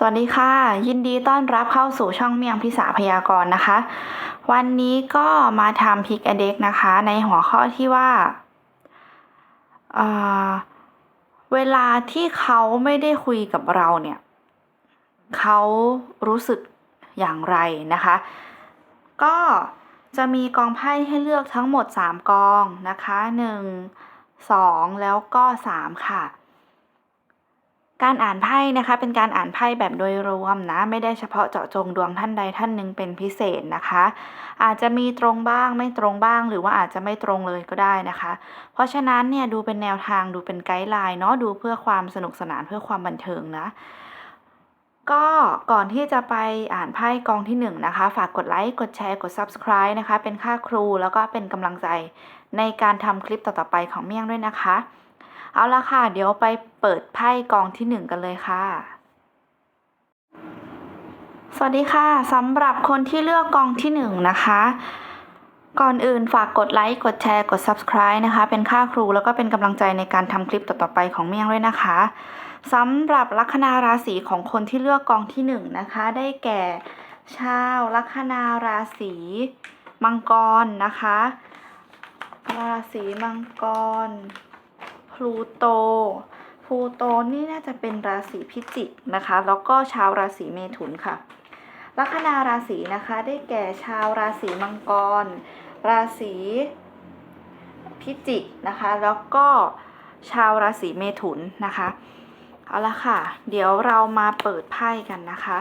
สวัสดีค่ะ ยินดีต้อนรับเข้าสู่ช่องเมียงพิสาพยากรณ์นะคะ วันนี้ก็มาทำพิกอเด็กนะคะ ในหัวข้อที่ว่าเเวลาที่เขาไม่ได้คุยกับเราเนี่ยเขารู้สึกอย่างไรนะคะ ก็จะมีกองไพ่ให้เลือกทั้งหมด 3 กองนะคะ 1 2 แล้วก็ 3 ค่ะ การอ่านไพ่นะคะเป็นการอ่านไพ่แบบโดยรวมนะไม่ได้เฉพาะเจาะจงดวงท่านใดท่านหนึ่งเป็นพิเศษนะคะ อาจจะมีตรงบ้างไม่ตรงบ้าง หรือว่าอาจจะไม่ตรงเลยก็ได้นะคะ เพราะฉะนั้นเนี่ยดูเป็นแนวทางดูเป็นไกด์ไลน์เนาะดูเพื่อความสนุกสนานเพื่อความบันเทิงนะก็ก่อนที่จะไปอ่านไพ่กองที่หนึ่งนะคะ ฝากกดไลค์ กดแชร์ กด subscribe นะคะ เป็นค่าครูแล้วก็เป็นกำลังใจในการทำคลิปต่อๆไปของเมี่ยงด้วยนะคะ เอาละค่ะ เดี๋ยวไปเปิดไพ่กองที่หนึ่งกันเลยค่ะ สวัสดีค่ะสำหรับคนที่เลือกกองที่หนึ่งนะคะ ก่อนอื่นฝากกดไลค์ กดแชร์ กด subscribe นะคะ เป็นค่าครูแล้วก็เป็นกำลังใจในการทำคลิปต่อๆไปของเมี่ยงด้วยนะคะสำหรับลัคนาราศีของคนที่เลือกกองที่หนึ่งนะคะ ได้แก่ชาวลัคนาราศีมังกรนะคะ ราศีมังกร ลูโตพลูโตนี่น่าจะเป็นราศีพิจิกนะคะ แล้วก็ชาวราศีเมถุนค่ะ ลัคนาราศีนะคะได้แก่ชาวราศีมังกร ราศีพิจิกนะคะ แล้วก็ชาวราศีเมถุนนะคะเอาละค่ะ เดี๋ยวเรามาเปิดไพ่กันนะคะ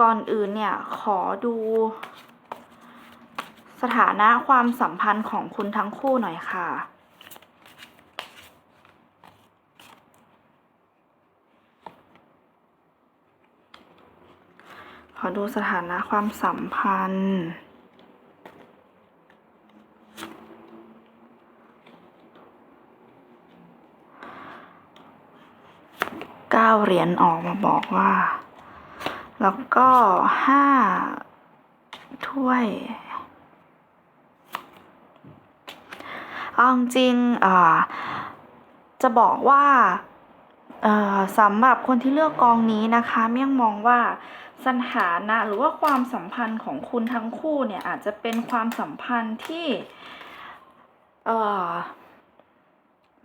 ก่อนอื่นเนี่ยขอดูสถานะความสัมพันธ์ของคุณทั้งคู่หน่อยค่ะ ขอดูสถานะความสัมพันธ์ เก้าเหรียญออกมาบอกว่า แล้วก็ห้าถ้วยเอาจริงๆอ่าจะบอกว่าเอ่อสำหรับคนที่เลือกกองนี้นะคะ เมี่ยงมองว่า สถานะหรือว่าความสัมพันธ์ของคุณทั้งคู่เนี่ยอาจจะเป็นความสัมพันธ์ที่เออ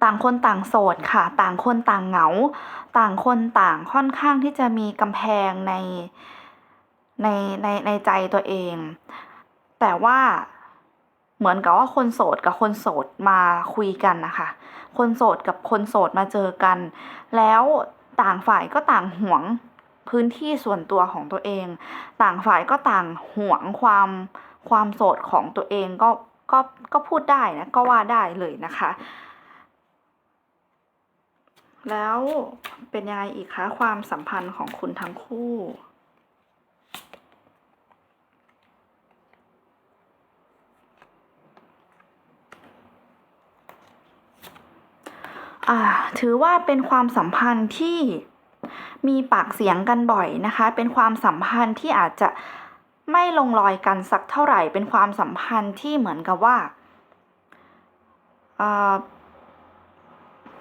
ต่างคนต่างโสดค่ะ ต่างคนต่างเหงา ต่างคนต่างค่อนข้างที่จะมีกำแพงในในในในใจตัวเอง แต่ว่าเหมือนกับว่าคนโสดกับคนโสดมาคุยกันนะคะ คนโสดกับคนโสดมาเจอกัน แล้วต่างฝ่ายก็ต่างหวง พื้นที่ส่วนตัวของตัวเอง ต่างฝ่ายก็ต่างหวงความความโสดของตัวเองก็ก็ก็พูดได้นะก็ว่าได้เลยนะคะ แล้วเป็นยังไงอีกคะความสัมพันธ์ของคุณทั้งคู่ถือว่าเป็นความสัมพันธ์ที่ มีปากเสียงกันบ่อยนะคะ เป็นความสัมพันธ์ที่อาจจะไม่ลงรอยกันสักเท่าไหร่ เป็นความสัมพันธ์ที่เหมือนกับว่า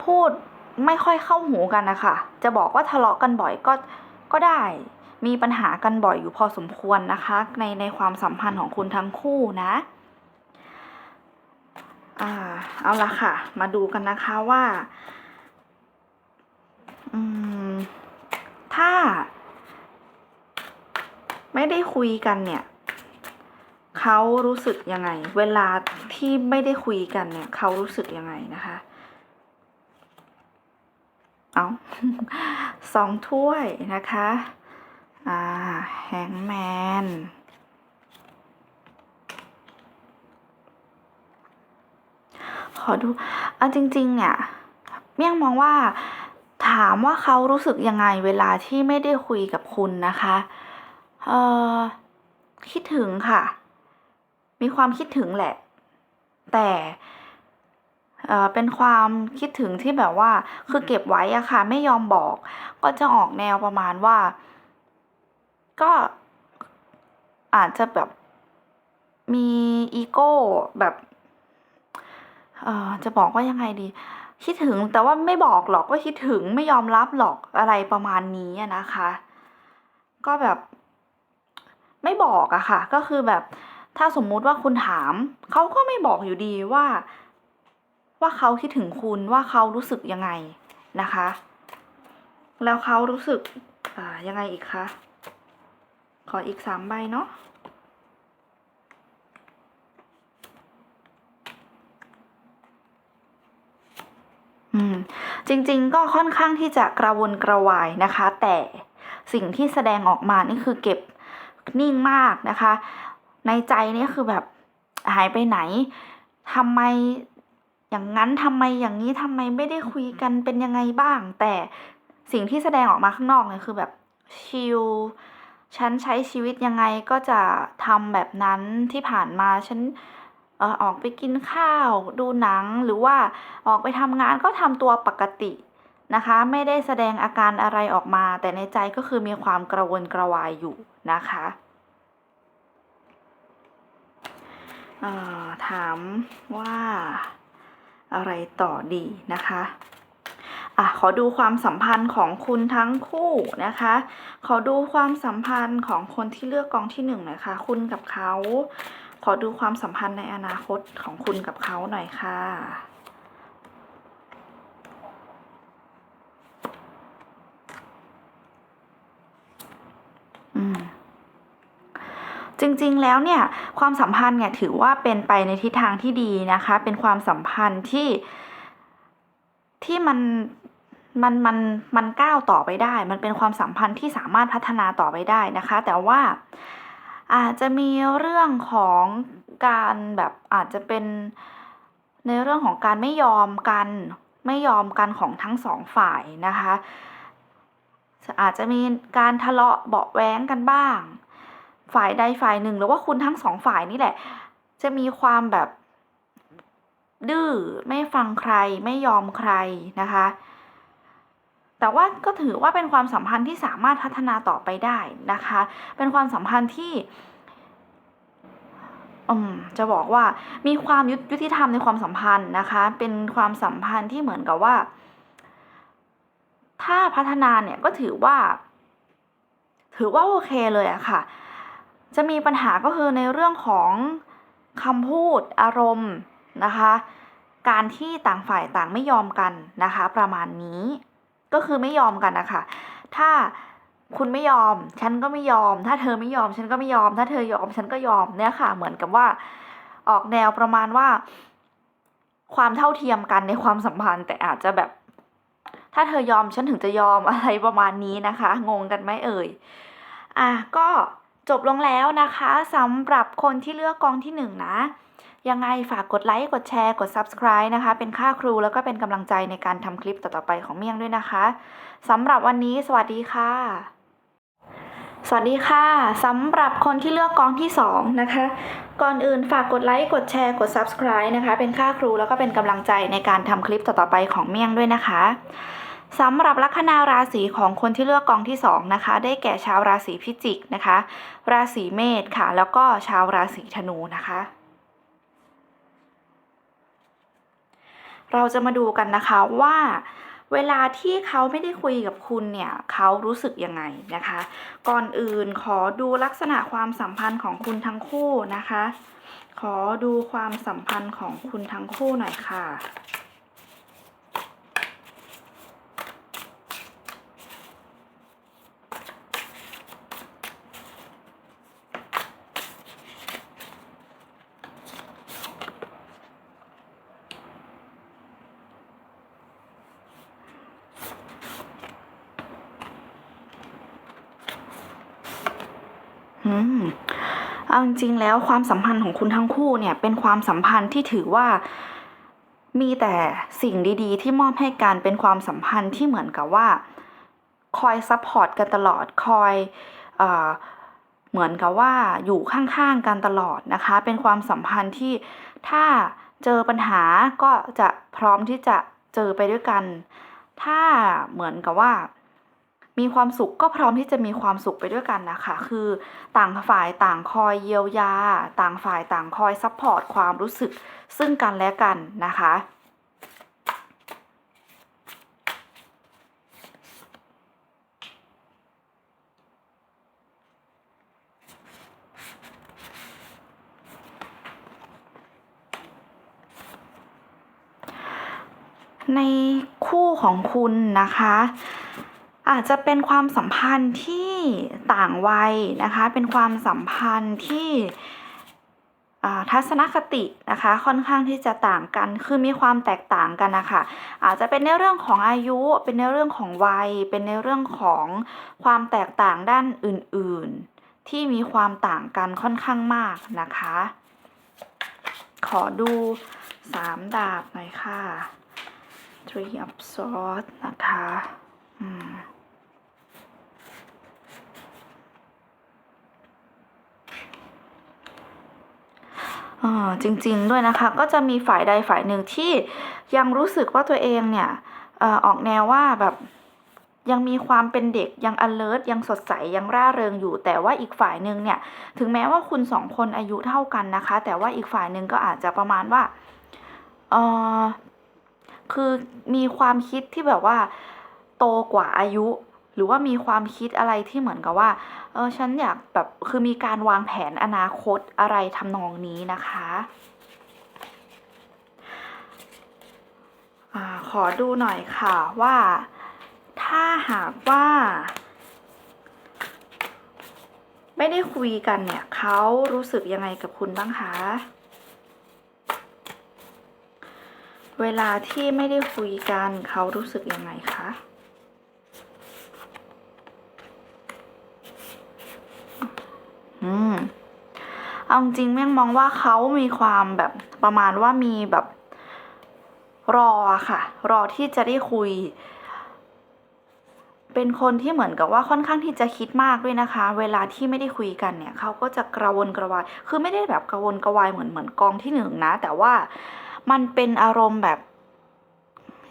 พูดไม่ค่อยเข้าหูกันนะคะจะบอกว่าทะเลาะกันบ่อยก็ก็ได้ มีปัญหากันบ่อยอยู่พอสมควรนะคะ ในในความสัมพันธ์ของคุณทั้งคู่นะอ่าเอาละค่ะ มาดูกันนะคะว่า อืม ถ้า ไม่ได้คุยกันเนี่ยเขารู้สึกยังไง เวลาที่ไม่ได้คุยกันเนี่ยเขารู้สึกยังไงนะคะ เอาสองถ้วยนะคะอ่าแฮงแมนขอดูเอาจริง ๆ เนี่ยเมี่ยงมองว่า ถามว่าเขารู้สึกยังไงเวลาที่ไม่ได้คุยกับคุณนะคะเอ่อคิดถึงค่ะ มีความคิดถึงแหละ แต่เอ่อเป็นความคิดถึงที่แบบว่า คือเก็บไว้อะค่ะ ไม่ยอมบอก ก็จะออกแนวประมาณว่า ก็อาจจะแบบมีอีโก้แบบ เอ่อจะบอกว่ายังไงดี คิดถึงแต่ว่าไม่บอกหรอกว่าคิดถึงไม่ยอมรับหรอกอะไรประมาณนี้อะนะคะ ก็แบบ ไม่บอกอะค่ะ ก็คือแบบถ้าสมมุติว่าคุณถามเขาก็ไม่บอกอยู่ดีว่า ว่าเขาคิดถึงคุณว่าเขารู้สึกยังไงนะคะ แล้วเขารู้สึกอ่ายังไงอีกคะขออีกสามใบเนาะ อืม จริงๆ ก็ค่อนข้างที่จะกระวนกระวายนะคะ แต่สิ่งที่แสดงออกมานี่คือเก็บนิ่งมากนะคะ ในใจนี่คือแบบหายไปไหนทำไมอย่างนั้นทำไมอย่างนี้ทำไมไม่ได้คุยกันเป็นยังไงบ้าง แต่สิ่งที่แสดงออกมาข้างนอกเนี่ยคือแบบชิลฉันใช้ชีวิตยังไงก็จะทำแบบนั้นที่ผ่านมาฉัน ออกไปกินข้าว ดูหนังหรือว่าออกไปทำงานก็ทำตัวปกตินะคะ ไม่ได้แสดงอาการอะไรออกมา แต่ในใจก็คือมีความกระวนกระวายอยู่นะคะถามว่าอะไรต่อดีนะคะอะขอดูความสัมพันธ์ของคุณทั้งคู่นะคะ ขอดูความสัมพันธ์ของคนที่เลือกกองที่หนึ่งหน่อยค่ะ คุณกับเขา ขอดูความสัมพันธ์ในอนาคตของคุณกับเขาหน่อยค่ะ อืมจริงๆ แล้วเนี่ยความสัมพันธ์เนี่ยถือว่าเป็นไปในทิศทางที่ดีนะคะ เป็นความสัมพันธ์ที่ที่มันมันมันมันก้าวต่อไปได้ มันเป็นความสัมพันธ์ที่สามารถพัฒนาต่อไปได้นะคะ แต่ว่า อาจจะมีเรื่องของการแบบอาจจะเป็นในเรื่องของการไม่ยอมกันไม่ยอมกันของทั้งสองฝ่ายนะคะ อาจจะมีการทะเลาะเบาะแว้งกันบ้าง ฝ่ายใดฝ่ายหนึ่งหรือว่าคุณทั้งสองฝ่ายนี่แหละ จะมีความแบบดื้อไม่ฟังใครไม่ยอมใครนะคะ แต่ว่าก็ถือว่าเป็นความสัมพันธ์ที่สามารถพัฒนาต่อไปได้นะคะ เป็นความสัมพันธ์ที่จะบอกว่ามีความยุยุติธรรมในความสัมพันธ์นะคะ เป็นความสัมพันธ์ที่เหมือนกับว่า ถ้าพัฒนาเนี่ยก็ถือว่า ถือว่าโอเคเลยอะค่ะ จะมีปัญหาก็คือในเรื่องของคำพูดอารมณ์นะคะ การที่ต่างฝ่ายต่างไม่ยอมกันนะคะ ประมาณนี้ ก็คือไม่ยอมกันนะคะ ถ้าคุณไม่ยอม ฉันก็ไม่ยอม ถ้าเธอไม่ยอม ฉันก็ไม่ยอม ถ้าเธอยอม ฉันก็ยอม เนี่ยค่ะ เหมือนกับว่า ออกแนวประมาณว่า ความเท่าเทียมกันในความสัมพันธ์ แต่อาจจะแบบ ถ้าเธอยอม ฉันถึงจะยอมอะไรประมาณนี้นะคะ งงกันไหมเอ่ย อะ ก็จบลงแล้วนะคะสำหรับคนที่เลือกกองที่หนึ่งนะ ยังไงฝากกดไลค์ กดแชร์ กด Subscribe นะคะ เป็นค่าครูแล้วก็เป็นกำลังใจในการทำคลิปต่อๆไปของเมี่ยงด้วยนะคะสำหรับวันนี้สวัสดีค่ะ สวัสดีค่ะสำหรับคนที่เลือกกองที่สองนะคะ ก่อนอื่นฝากกดไลค์ กดแชร์ กด Subscribe นะคะ เป็นค่าครูแล้วก็เป็นกำลังใจในการทำคลิปต่อๆไปของเมี่ยงด้วยนะคะสำหรับลัคนาราศีของคนที่เลือกกองที่สองนะคะ ได้แก่ชาวราศีพิจิกนะคะ ราศีเมษค่ะ แล้วก็ชาวราศีธนูนะคะ เราจะมาดูกันนะคะว่าเวลาที่เขาไม่ได้คุยกับคุณเนี่ยเขารู้สึกยังไงนะคะ ก่อนอื่นขอดูลักษณะความสัมพันธ์ของคุณทั้งคู่นะคะ ขอดูความสัมพันธ์ของคุณทั้งคู่หน่อยค่ะ อืมเอาจ ริง ๆ แล้วความสัมพันธ์ของคุณทั้งคู่เนี่ยเป็นความสัมพันธ์ที่ถือว่ามีแต่สิ่งดีๆ ที่มอบให้กันเป็นความสัมพันธ์ที่เหมือนกับว่า คอยซัพพอร์ตกันตลอดคอยเอ่อเหมือนกับว่าอยู่ข้างๆกันตลอดนะคะ เป็นความสัมพันธ์ที่ถ้าเจอปัญหาก็จะพร้อมที่จะเจอไปด้วยกัน ถ้าเหมือนกับว่า มีความสุขก็พร้อมที่จะมีความสุขไปด้วยกันนะคะ คือต่างฝ่ายต่างคอยเยียวยา ต่างฝ่ายต่างคอยซัพพอร์ตความรู้สึกซึ่งกันและกันนะคะในคู่ของคุณนะคะ อาจจะเป็นความสัมพันธ์ที่ต่างวัยนะคะ เป็นความสัมพันธ์ที่ทัศนคตินะคะค่อนข้างที่จะต่างกันคือมีความแตกต่างกันนะคะอาจจะเป็นในเรื่องของอายุ เป็นในเรื่องของวัย เป็นในเรื่องของความแตกต่างด้านอื่นๆ ที่มีความต่างกันค่อนข้างมากนะคะ ขอดูสามดาบหน่อยค่ะ Three of Swords นะคะ อืม เออ จริงๆด้วยนะคะก็จะมีฝ่ายใดฝ่ายหนึ่งที่ยังรู้สึกว่าตัวเองเนี่ยออออกแนวว่าแบบยังมีความเป็นเด็กยัง alert ยังสดใสยังร่าเริงอยู่ แต่ว่าอีกฝ่ายหนึ่งเนี่ยถึงแม้ว่าคุณสองคนอายุเท่ากันนะคะ แต่ว่าอีกฝ่ายหนึ่งก็อาจจะประมาณว่าเออคือมีความคิดที่แบบว่าโตกว่าอายุ หรือว่ามีความคิดอะไรที่เหมือนกับว่าเออฉันอยากแบบคือมีการวางแผนอนาคตอะไรทำนองนี้นะคะอขอดูหน่อยค่ะว่าถ้าหากว่า ไม่ได้คุยกันเนี่ยเขารู้สึกยังไงกับคุณบ้างคะเวลาที่ไม่ได้คุยกันเขารู้สึกยังไงคะ อืม เอาจริงๆแม่งมองว่าเขามีความแบบประมาณว่ามีแบบรอค่ะ รอที่จะได้คุย เป็นคนที่เหมือนกับว่าค่อนข้างที่จะคิดมากด้วยนะคะ เวลาที่ไม่ได้คุยกันเนี่ยเขาก็จะกระวนกระวาย คือไม่ได้แบบกระวนกระวายเหมือนเหมือนกองที่หนึ่งนะ แต่ว่ามันเป็นอารมณ์แบบ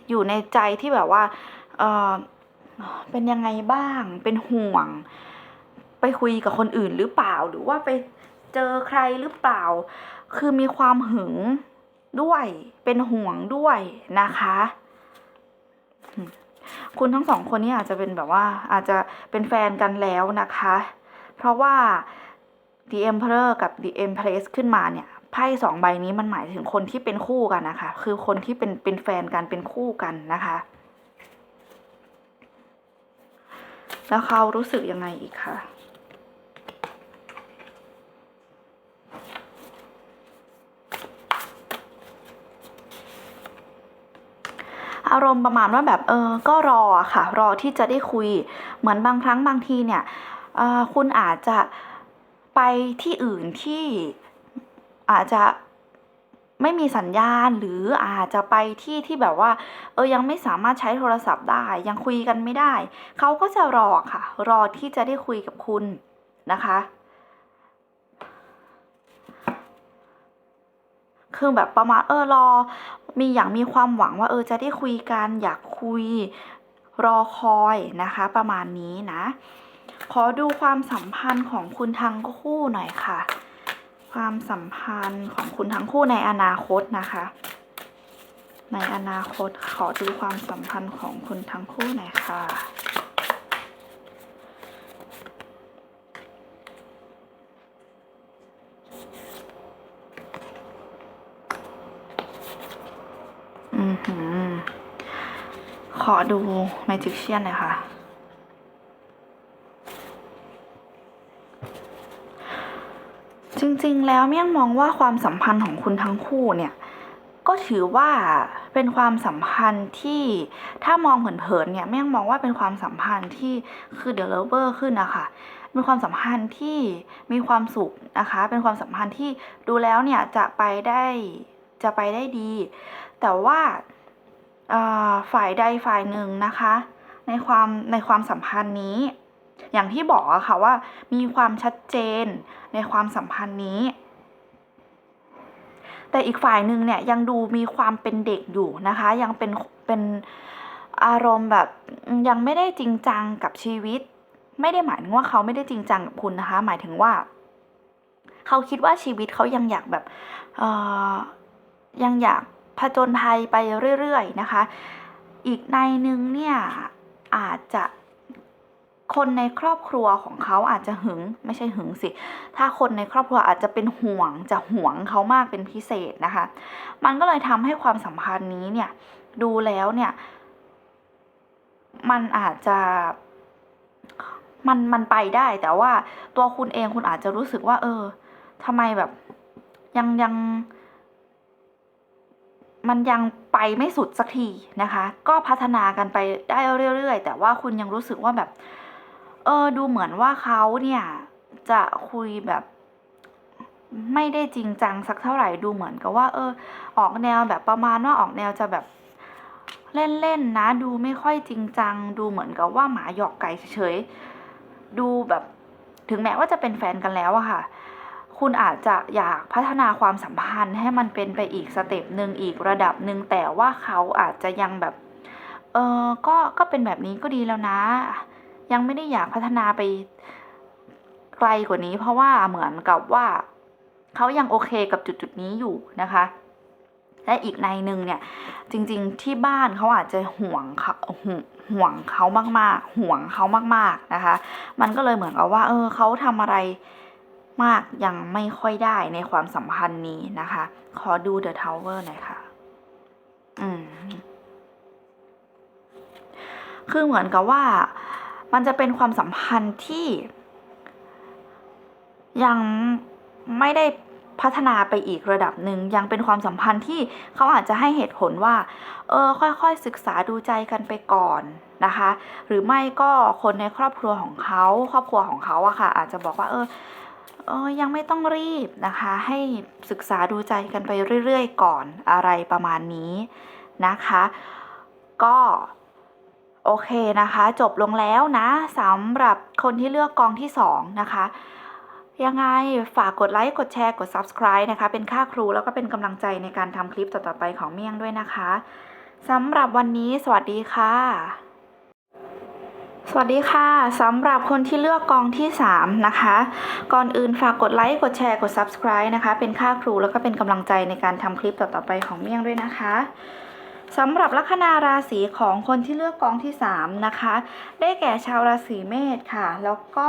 อยู่ในใจที่แบบว่า เออเป็นยังไงบ้าง เป็นห่วง ไปคุยกับคนอื่นหรือเปล่า หรือว่าไป เจอใครหรือเปล่า คือมีความหึงด้วยเป็นห่วงด้วยนะคะ คุณทั้งสองคนนี้อาจจะเป็นแบบว่าอาจจะเป็นแฟนกันแล้วนะคะ เพราะว่า The Emperor กับ The Empress ขึ้นมาเนี่ยไพ่สองใบนี้มันหมายถึงคนที่เป็นคู่กันนะคะ คือคนที่เป็นเป็นแฟนกันเป็นคู่กันนะคะ แล้วเขารู้สึกยังไงอีกคะ อารมณ์ประมาณว่าแบบเออก็รอค่ะ รอที่จะได้คุย เหมือนบางครั้งบางทีเนี่ยคุณอาจจะไปที่อื่นที่อาจจะไม่มีสัญญาณหรืออาจจะไปที่ที่แบบว่า เออยังไม่สามารถใช้โทรศัพท์ได้ ยังคุยกันไม่ได้ เขาก็จะรอค่ะ รอที่จะได้คุยกับคุณนะคะ คือแบบประมาณเออรอ มีอย่างมีความหวังว่าเออจะได้คุยกันอยากคุยรอคอยนะคะ ประมาณนี้นะ ขอดูความสัมพันธ์ของคุณทั้งคู่หน่อยค่ะ ความสัมพันธ์ของคุณทั้งคู่ในอนาคตนะคะ ในอนาคตขอดูความสัมพันธ์ของคุณทั้งคู่หน่อยค่ะ อือหือ ขอดู Magician หน่อยค่ะ จริงๆ แล้วเมี่ยงมองว่าความสัมพันธ์ของคุณทั้งคู่เนี่ย ก็ถือว่าเป็นความสัมพันธ์ที่ถ้ามองเผินๆเนี่ยเมี่ยงมองว่าเป็นความสัมพันธ์ที่คือ The Lover ขึ้นนะคะเป็นความสัมพันธ์ที่มีความสุขนะคะ เป็นความสัมพันธ์ที่ดูแล้วเนี่ยจะไปได้จะไปได้ดี แต่ว่า ฝ่ายใดฝ่ายหนึ่งนะคะ ในความในความสัมพันธ์นี้ อย่างที่บอกอะค่ะว่ามีความชัดเจนในความสัมพันธ์นี้ แต่อีกฝ่ายหนึ่งเนี่ยยังดูมีความเป็นเด็กอยู่นะคะ ยังเป็นเป็นอารมณ์แบบยังไม่ได้จริงจังกับชีวิต ไม่ได้หมายถึงว่าเขาไม่ได้จริงจังกับคุณนะคะ หมายถึงว่า เขาคิดว่าชีวิตเขายังอยากแบบเออยังอยาก ผจญภัยไปเรื่อยๆนะคะ อีกในหนึ่งเนี่ยอาจจะคนในครอบครัวของเขาอาจจะหึงไม่ใช่หึงสิ ถ้าคนในครอบครัวอาจจะเป็นห่วงจะห่วงเขามากเป็นพิเศษนะคะ มันก็เลยทำให้ความสัมพันธ์นี้เนี่ยดูแล้วเนี่ยมันอาจจะมันมันไปได้แต่ว่าตัวคุณเองคุณอาจจะรู้สึกว่า เออทำไมแบบยังยัง มันยังไปไม่สุดสักทีนะคะ ก็พัฒนากันไปได้เรื่อยๆ แต่ว่าคุณยังรู้สึกว่าแบบ เออดูเหมือนว่าเขาเนี่ยจะคุยแบบไม่ได้จริงจังสักเท่าไหร่ดูเหมือนกับว่า เออ ออกแนวแบบประมาณว่าออกแนวจะแบบเล่นๆนะ ดูไม่ค่อยจริงจัง ดูเหมือนกับว่าหมาหยอกไก่เฉยๆดูแบบถึงแม้ว่าจะเป็นแฟนกันแล้วอะค่ะ คุณอาจจะอยากพัฒนาความสัมพันธ์ให้มันเป็นไปอีกสเต็ปหนึ่งอีกระดับหนึ่งแต่ว่าเขาอาจจะยังแบบ เออก็ก็เป็นแบบนี้ก็ดีแล้วนะ ยังไม่ได้อยากพัฒนาไปไกลกว่านี้ เพราะว่าเหมือนกับว่า เขายังโอเคกับจุดจุดนี้อยู่นะคะและอีกในหนึ่งเนี่ย จริงๆที่บ้านเขาอาจจะห่วงเขาห่วงห่วงเขามากๆ ห่วงเขามากๆนะคะ มันก็เลยเหมือนกับว่า เออเขาทำอะไร มากยังไม่ค่อยได้ในความสัมพันธ์นี้นะคะ ขอดู The Tower หน่อยค่ะ อืม คือเหมือนกับว่า มันจะเป็นความสัมพันธ์ที่ ยังไม่ได้พัฒนาไปอีกระดับหนึ่งยังเป็นความสัมพันธ์ที่เขาอาจจะให้เหตุผลว่า เออ ค่อยๆศึกษาดูใจกันไปก่อนนะคะ หรือไม่ก็คนในครอบครัวของเขา ครอบครัวของเขาอะค่ะ อาจจะบอกว่า เออเออ ยังไม่ต้องรีบนะคะ ให้ศึกษาดูใจกันไปเรื่อยๆ ก่อนอะไรประมาณนี้นะคะ ก็โอเคนะคะ จบลงแล้วนะสำหรับคนที่เลือกกองที่สองนะคะ ยังไงฝากกดไลค์ กดแชร์ กด subscribe นะคะ เป็นค่าครูแล้วก็เป็นกำลังใจในการทำคลิปต่อๆไปของเมี่ยงด้วยนะคะสำหรับวันนี้สวัสดีค่ะ สวัสดีค่ะสำหรับคนที่เลือกกองที่ 3 นะคะ ก่อนอื่นฝากกดไลค์กดแชร์กด subscribe นะคะ เป็นค่าครูแล้วก็เป็นกำลังใจในการทำคลิปต่อๆไปของเมี่ยงด้วยนะคะสำหรับลัคนาราศีของคนที่เลือกกองที่ 3 นะคะ ได้แก่ชาวราศีเมษค่ะ แล้วก็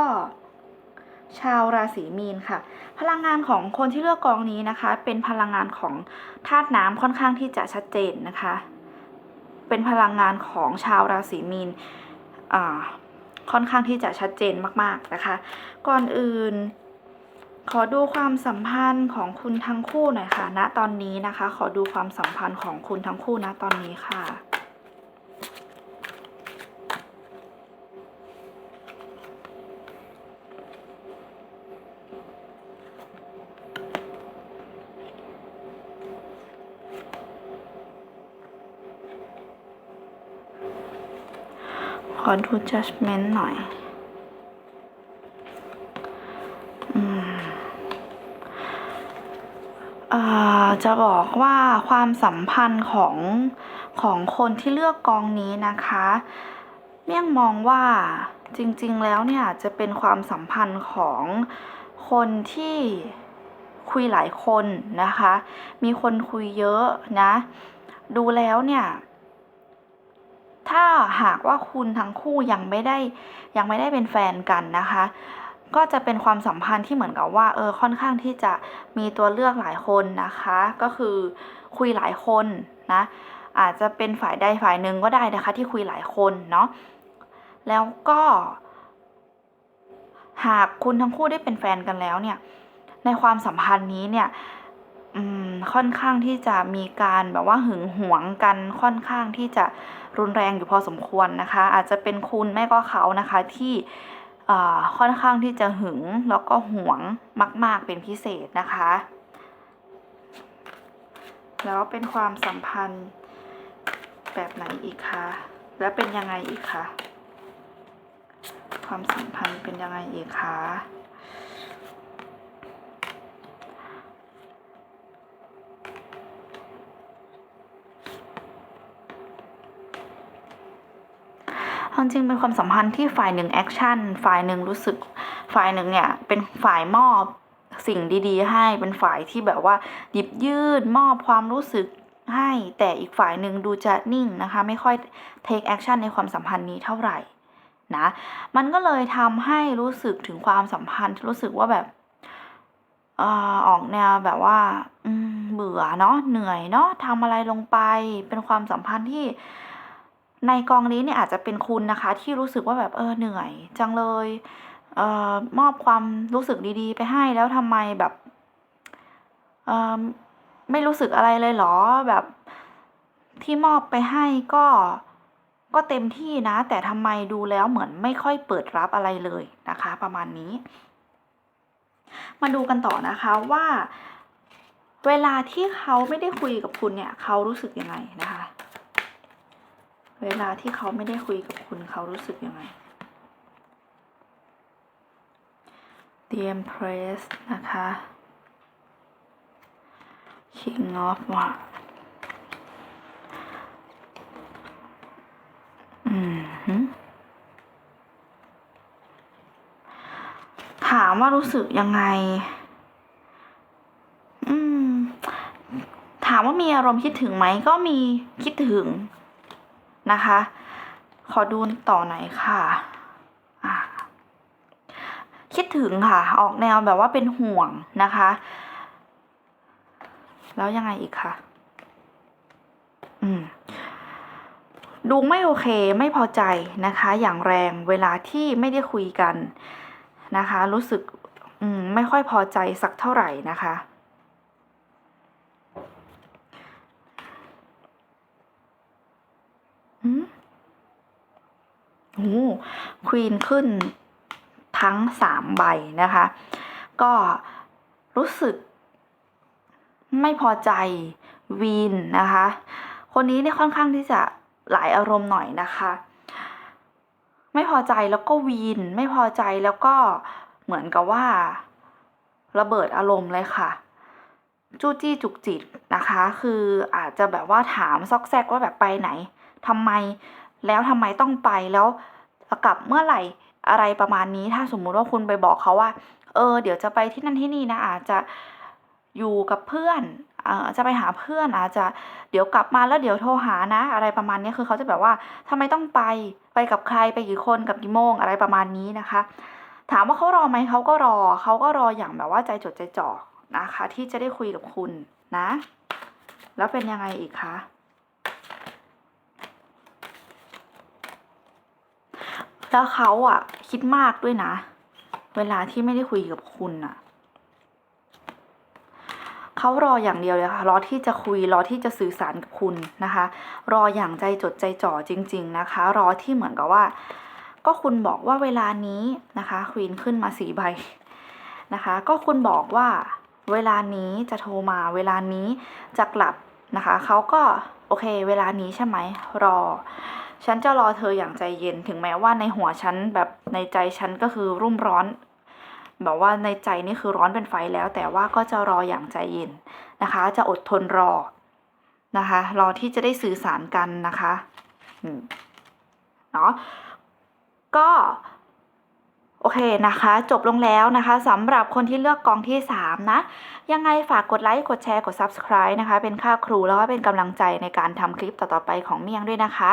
ชาวราศีมีนค่ะ พลังงานของคนที่เลือกกองนี้นะคะ เป็นพลังงานของธาตุน้ำค่อนข้างที่จะชัดเจนนะคะ เป็นพลังงานของชาวราศีมีน ค่อนข้างที่จะชัดเจนมากๆนะคะ ก่อนอื่น ขอดูความสัมพันธ์ของคุณทั้งคู่หน่อยค่ะณตอนนี้นะคะ ขอดูความสัมพันธ์ของคุณทั้งคู่ณตอนนี้ค่ะ ดู judgment หน่อยออจะบอกว่าความสัมพันธ์ของของคนที่เลือกกองนี้นะคะเมี่ยงมองว่าจริง ๆ แล้วเนี่ยจะเป็นความสัมพันธ์ของคนที่คุยหลายคนนะคะ มีคนคุยเยอะนะ ดูแล้วเนี่ย ถ้าหากว่าคุณทั้งคู่ยังไม่ได้ยังไม่ได้เป็นแฟนกันนะคะ ก็จะเป็นความสัมพันธ์ที่เหมือนกับว่าเออค่อนข้างที่จะมีตัวเลือกหลายคนนะคะ ก็คือคุยหลายคนนะอาจจะเป็นฝ่ายใดฝ่ายหนึ่งก็ได้นะคะ ที่คุยหลายคนเนาะแล้วก็ หากคุณทั้งคู่ได้เป็นแฟนกันแล้วเนี่ย ในความสัมพันธ์นี้เนี่ยค่อนข้างที่จะมีการแบบว่าหึงหวงกันค่อนข้างที่จะ รุนแรงอยู่พอสมควรนะคะ อาจจะเป็นคุณไม่ก็เขานะคะที่ค่อนข้างที่จะหึงแล้วก็หวงมาก ๆ เป็นพิเศษนะคะ แล้วเป็นความสัมพันธ์แบบไหนอีกคะและเป็นยังไงอีกคะความสัมพันธ์เป็นยังไงอีกคะ เอาจริงเป็นความสัมพันธ์ที่ฝ่ายหนึ่งแอคชั่นฝ่ายหนึ่งรู้สึกฝ่ายหนึ่งเนี่ยเป็นฝ่ายมอบสิ่งดีๆ ให้เป็นฝ่ายที่แบบว่าหยิบยื่นมอบความรู้สึกให้แต่อีกฝ่ายหนึ่งดูจะนิ่งนะคะ ไม่ค่อย take action ในความสัมพันธ์นี้เท่าไหร่นะมันก็เลยทำให้รู้สึกถึงความสัมพันธ์ รู้สึกว่าแบบออกแนวแบบว่าเบื่อเนาะเหนื่อยเนาะทำอะไรลงไปเป็นความสัมพันธ์ที่ ในกองนี้เนี่ยอาจจะเป็นคุณนะคะ ที่รู้สึกว่าแบบเออเหนื่อย จังเลยเอ่อมอบความรู้สึกดีๆ ไปให้แล้วทำไมแบบเอ่อไม่รู้สึกอะไรเลยหรอแบบที่มอบไปให้ก็ก็เต็มที่นะ แต่ทำไมดูแล้วเหมือนไม่ค่อยเปิดรับอะไรเลยนะคะ ประมาณนี้ มาดูกันต่อนะคะว่า เวลาที่เขาไม่ได้คุยกับคุณเนี่ย เขารู้สึกยังไงนะคะ เวลาที่เขาไม่ได้คุยกับคุณเขารู้สึกยังไง The Empress นะคะ King of w a n d อืมหืมถามว่ารู้สึกยังไง อืม ถามว่ามีอารมณ์คิดถึงไหม ก็มีคิดถึง นะคะ ขอดูต่อหน่อยค่ะอะคิดถึงค่ะ ออกแนวแบบว่าเป็นห่วงนะคะ แล้วยังไงอีกค่ะอืมดูไม่โอเคไม่พอใจนะคะ อย่างแรงเวลาที่ไม่ได้คุยกันนะคะ รู้สึกอืมไม่ค่อยพอใจสักเท่าไหร่นะคะ อืม โอ้ควีนขึ้นทั้งสามใบนะคะ ก็รู้สึกไม่พอใจวีนนะคะ คนนี้เนี่ยค่อนข้างที่จะหลายอารมณ์หน่อยนะคะ ไม่พอใจแล้วก็วีน ไม่พอใจแล้วก็เหมือนกับว่า ระเบิดอารมณ์เลยค่ะ จู้จี้จุกจิกนะคะ คืออาจจะแบบว่าถามซอกแซกว่าแบบไปไหน ทำไม แล้วทำไมต้องไปแล้วกลับเมื่อไหร่อะไรประมาณนี้ ถ้าสมมุติว่าคุณไปบอกเขาว่า เออ เดี๋ยวจะไปที่นั่นที่นี่นะอาจจะอยู่กับเพื่อนอจะไปหาเพื่อนอาจจะเดี๋ยวกลับมาแล้วเดี๋ยวโทรหานะ อะไรประมาณนี้คือเขาจะแบบว่าทำไมต้องไปไปกับใครไปกี่คนกับกี่โมงอะไรประมาณนี้นะคะ ถามว่าเขารอไหมเขาก็รอเขาก็รออย่างแบบว่าใจจดใจจ่อนะคะ ที่จะได้คุยกับคุณนะ แล้วเป็นยังไงอีกคะ แล้วเขาอะ คิดมากด้วยนะ เวลาที่ไม่ได้คุยกับคุณอะเขารออย่างเดียวเลยค่ะ รอที่จะคุย รอที่จะสื่อสารกับคุณนะคะ รออย่างใจจดใจจ่อจริง ๆ นะคะ รอที่เหมือนกับว่า ก็คุณบอกว่าเวลานี้นะคะควีนขึ้นมาสี่ใบนะคะ ก็คุณบอกว่าเวลานี้จะโทรมา เวลานี้จะกลับนะคะ เขาก็โอเค เวลานี้ใช่ไหม รอ ฉันจะรอเธออย่างใจเย็นถึงแม้ว่าในหัวฉันแบบในใจฉันก็คือรุ่มร้อนแบบว่าในใจนี่คือร้อนเป็นไฟแล้ว แต่ว่าก็จะรออย่างใจเย็นนะคะ จะอดทนรอนะคะ รอที่จะได้สื่อสารกันนะคะอืมเนาะก็โอเคนะคะ จบลงแล้วนะคะสำหรับคนที่เลือกกองที่ 3 นะ ยังไงฝากกดไลค์กดแชร์กด Subscribe นะคะ เป็นค่าครูแล้วก็เป็นกำลังใจในการทำคลิปต่อๆไปของเมียงด้วยนะคะ